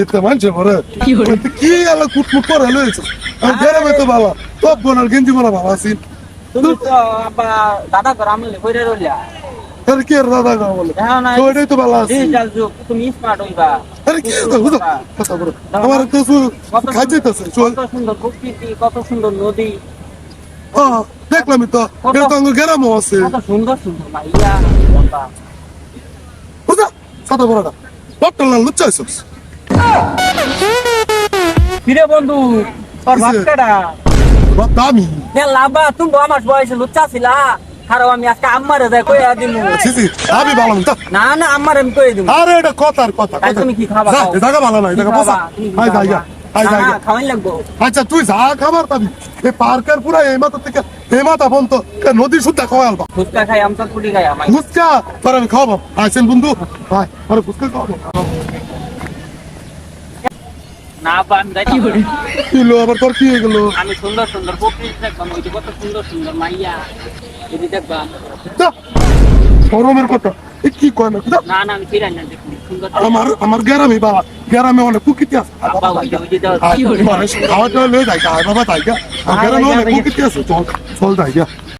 এতে মানছে পরে এতে কি আলা কুটমুট করে লয়েছে আর গেরামে তো বাবা টপ বোনার গেঞ্জি মারা বাবা আছিস তুমি তো আব্বা দাদা করে আমলে কইরে রইলা আরে কি দাদা বলে হ্যাঁ তো এটাই আছে ডিজিটাল যুগ তুমি স্মার্ট হইবা আরে কি তো বুঝো ছাতা পুরা আমার তো খাইতেছে চল কত সুন্দর প্রকৃতি কত সুন্দর নদী আহ, তো এটা তো আমার আছে কত সুন্দর সুন্দর মাইয়া বাবা বড়টা ছাতা পুরাটা লুচ্চা না লুচ্চাইছিস বন্ধু তোর কিসে? বাচ্চাটা দামি লাবা তুমি তো আমার বয়সে লুচ্চা ছিলা? আরও আমি আজকে আম্মারে যাই কইয়া দিমু। ছিছি আমি ভালো না না না আম্মারে আমি কইয়া দিমু। আরে এটা কথার কথা তুমি কি খাবা? জায়গা ভালো না এটা বসা। আই জায়গা আচ্ছা তুই যা খাবার পাবি। এই পার্কের পুরা এই মাথা থেকে এই মাথা পর্যন্ত নদী সুদ্ধা খাওয়া আলবা? ফুচকা খাই আমটা পুরি খাই আমায়। ফুচকা? তোর আমি খাওয়াবো। বন্ধু। ভাই আরে ফুচকা খাওয়াবো। না বা আমি যাইতে পারি। কি আবার তোর কি আমি সুন্দর সুন্দর ওই কত সুন্দর সুন্দর মাইয়া। কথা। কি কয় না না না আমি ফিরাই না দেখুন সুন্দর। আমার আমার গ্রামে বাবা গ্রামে অনেক কুকিতি আছে। তোমার খাওয়া দাওয়া লয়ে যাই বাবা তাই গা। গ্রামে অনেক আয়। আছে চল চল যাই গা।